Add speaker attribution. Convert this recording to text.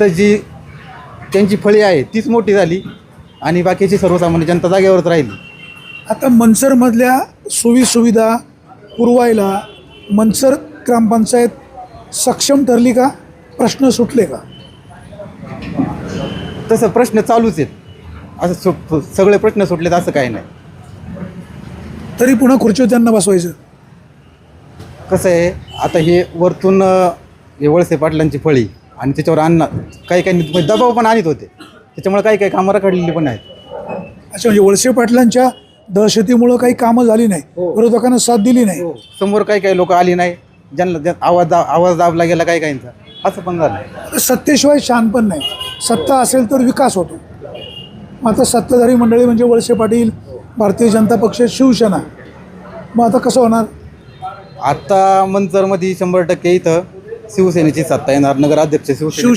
Speaker 1: तर जी त्यांची फळी आहे तीच मोठी झाली आणि बाकीची सर्वसामान्य जनता जागेवरच राहिली.
Speaker 2: आता मनसरमधल्या सोयीसुविधा पुरवायला मनसर ग्रामपंचायत सक्षम ठरली का? प्रश्न सुटले का?
Speaker 1: तसं प्रश्न चालूच आहेत. असं सु सगळे प्रश्न सुटलेत असं काही नाही.
Speaker 2: तरी पुन्हा खुर्चीवर त्यांना बसवायचं.
Speaker 1: कसं आहे आता हे वरतून अं, हे वळसे पाटलांची फळी आणि त्याच्यावर अन्न काही काही म्हणजे दबाव पण आणत होते. त्याच्यामुळे काही काही कामं रखडलेली पण आहेत.
Speaker 2: अच्छा म्हणजे वळसे पाटलांच्या दहशतीमुळं काही कामं झाली नाही.
Speaker 1: हो.
Speaker 2: विरोधकांना साथ दिली नाही.
Speaker 1: समोर काही काही लोक आली नाही. ज्यांना ज्या- आवाज दा आवाज दाबला गेला काही काहींचा. असं पण झालं.
Speaker 2: सत्तेशिवाय शान पण नाही. सत्ता असेल तर विकास होतो. मग आता सत्ताधारी मंडळी म्हणजे वळसे पाटील भारतीय जनता पक्ष शिवसेना. मग आता कसं होणार?
Speaker 1: आता मंचरमध्ये शंभर टक्के इथं शिवसेनेची सत्ता येणार नगराध्यक्ष शिवसेने